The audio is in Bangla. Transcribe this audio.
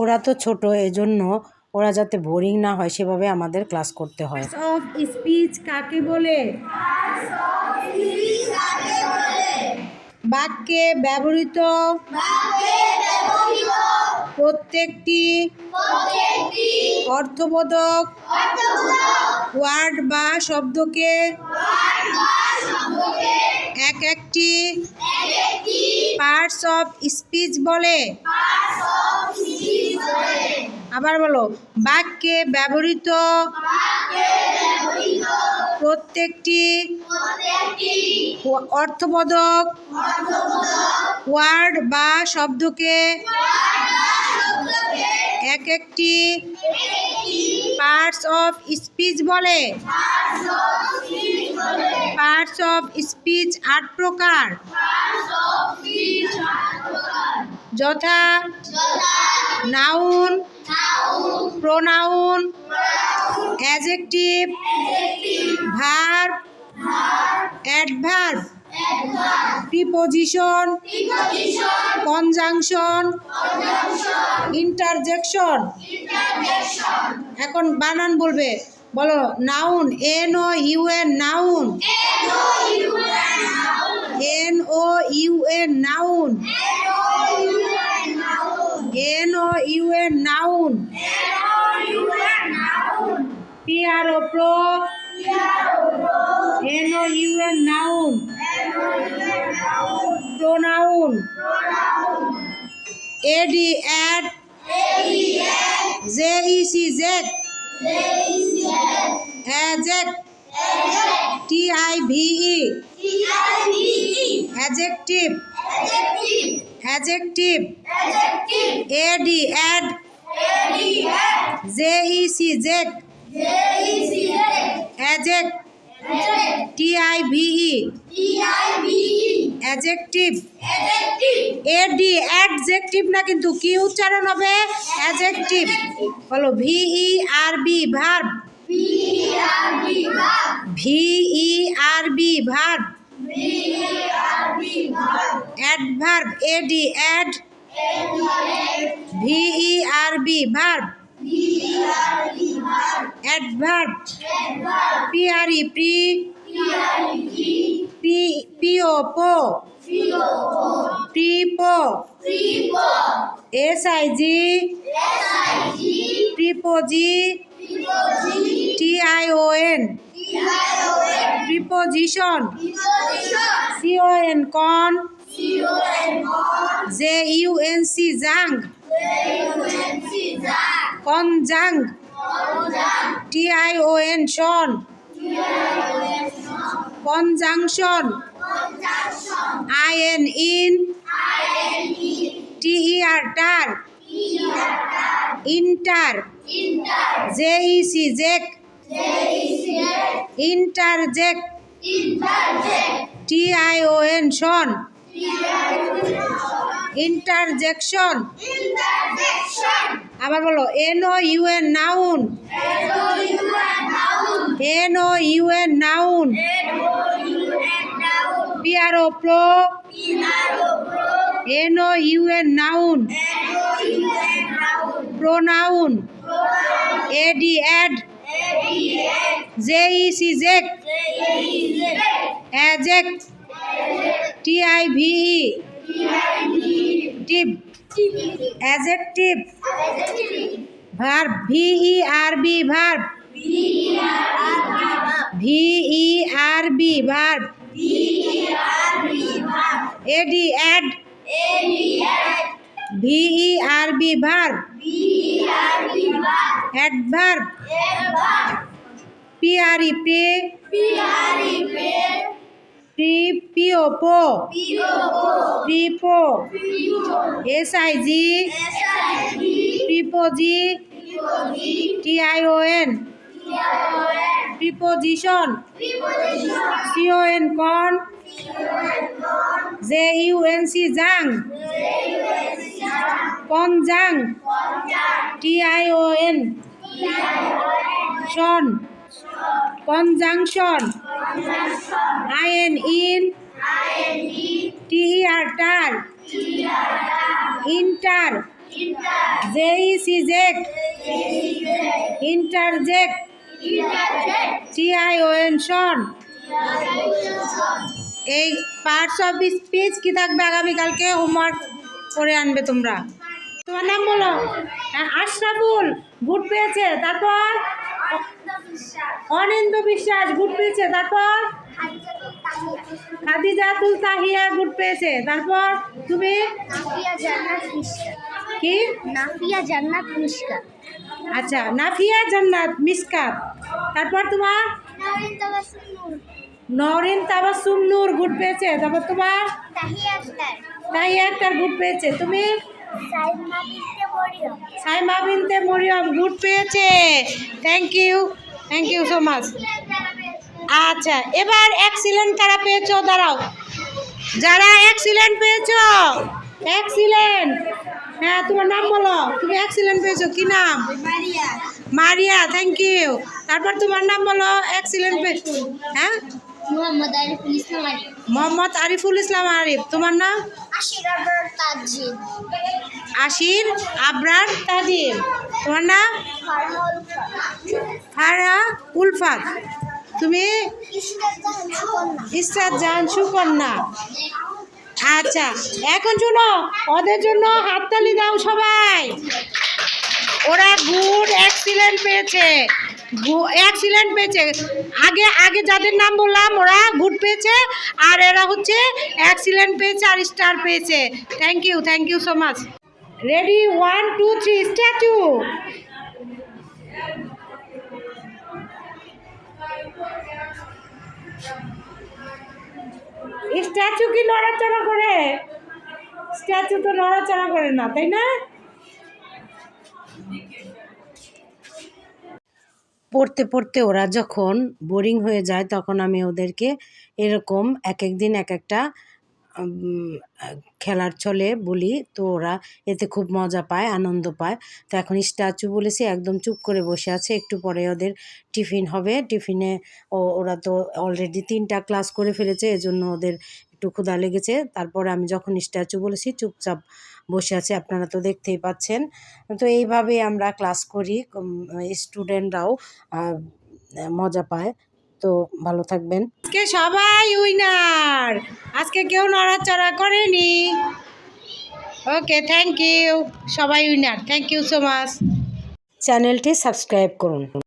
ওরা তো ছোট, এজন্য ওরা যাতে বোরিং না হয়, সেভাবে আমাদের ক্লাস করতে হয়। অফ স্পিচ কাকে বলে? বাক্যে ব্যবহৃত প্রত্যেকটি অর্থবোধক ওয়ার্ড বা শব্দকে এক একটি পার্টস অফ স্পিচ বলে। আবার বলো, বাক্যে ব্যবহৃত প্রত্যেকটি অর্থবোধক ওয়ার্ড বা শব্দকে এক একটি পার্টস অফ স্পিচ বলে। পার্টস অফ স্পিচ আট প্রকার। যথা noun pronoun adjective verb adverb preposition conjunction interjection. এখন বানান বলবে বলো noun. N O U N noun. N O U N noun. P R O pro N O U N noun pronoun AD ad J E C jec adject T I V E adjective adjective AD ad J E C jec adject T I V E adjective AD adjective না কিন্তু কি উচ্চারণ হবে? অ্যাজেক্টিভ বলো V E R B verb V E R B verb adverb AD ad V E R B verb adverb P R E pre P P O po prepo S I G preposi T I O N preposition C O N con J U N C junc conjunc T I O N, tion. Conjunction. I N in. T E R ter. Inter. J E C jec interjec T I O N, tion. Interjection আবার বলো N O U N noun N O U N noun P R O pro N O U N noun pronoun AD ad J E C jec adject T I V E tive adjective verb V E R B verb V E R B verb AD ad V E R B verb adverb P R E P pre P O prepo S I G preposi T I O N preposition C O con J U N C junc conjunc T I tion conjunction. I N in T E R ter inter J E C jec interject T I O N tion এই পার্টস অফ স্পিচ কি থাকবে আগামীকালকে? হোমওয়ার্ক করে আনবে তোমরা। তোমার নাম বলো। হ্যাঁ আশরাফুল গুড পেয়েছে। তারপর অনিন্দ বিশ্বাস গুড পেয়েছে তারপর? খাদিজাতুল তাহিয়া গুড পেয়েছে তারপর তুমি? কি? নাফিয়া জান্নাত মিশকা আচ্ছা নাফিয়া জান্নাত মিসকাত তারপর তোমার? নারিন তাবাসুম নূর। গুড পেয়েছে তারপর তোমার? তাহিয়া আক্তার। তাহিয়া গুড পেয়েছে তুমি? সাইমা বিনতে মরিয়ম। সাইমা বিনতে মরিয়ম গুড পেয়েছে। Thank you thank you so much আচ্ছা এবার এক্সিলেন্ট কারা পেয়েছ? দাঁড়াও। যারা এক্সিলেন্ট পেয়েছ? এক্সিলেন্ট হ্যাঁ তোমার নাম বলো। তুমি এক্সিলেন্ট পেয়েছ। কি নাম? মারিয়া। থ্যাংক ইউ তারপর তোমার নাম বলো এক্সিলেন্ট পেয়েছ হ্যাঁ? মোহাম্মদ আরিফুল ইসলাম আলী মোহাম্মদ আরিফুল ইসলাম আরিফ। তোমার নাম? আশির আবরার তাজিম। তোমার নাম? ফারা উলফাত। তুমি? ইসরাত জাহান সুকন্যা। আচ্ছা এখন শুনো, ওদের জন্য হাততালি দাও সবাই। ওরা গুড এক্সিলেন্ট পেয়েছে। এক্সিলেন্ট পেয়েছে। আগে আগে যাদের নাম বললাম, ওরা গুড পেয়েছে, আর এরা হচ্ছে এক্সিলেন্ট পেয়েছে আর স্টার পেয়েছে। Thank you thank you so much ready one two three statue statue কি নড়াচড়া করে? স্ট্যাচু তো নড়াচড়া করে না, তাই না? পড়তে পড়তে ওরা যখন বোরিং হয়ে যায়, তখন আমি ওদেরকে এরকম এক এক দিন এক একটা খেলার ছলে বলি, তো ওরা এতে খুব মজা পায়, আনন্দ পায়। তো এখন স্ট্যাচু বলেছি, একদম চুপ করে বসে আছে, একটু পরে ওদের টিফিন হবে। টিফিনে ওরা তো অলরেডি তিনটা ক্লাস করে ফেলেছে, এজন্য ওদের একটু ক্ষুধা লেগেছে। তারপরে আমি যখন স্ট্যাচু বলেছি, চুপচাপ বসে আছে, আপনারা তো দেখতেই পাচ্ছেন। তো এইভাবে আমরা ক্লাস করি স্টুডেন্টরাও মজা পায়। তো ভালো থাকবেন। আজকে সবাই উইনার! আজকে কেউ নড়াচড়া করেনি। Okay, thank you. সবাই winner. Thank you so much. চ্যানেলটি সাবস্ক্রাইব করুন।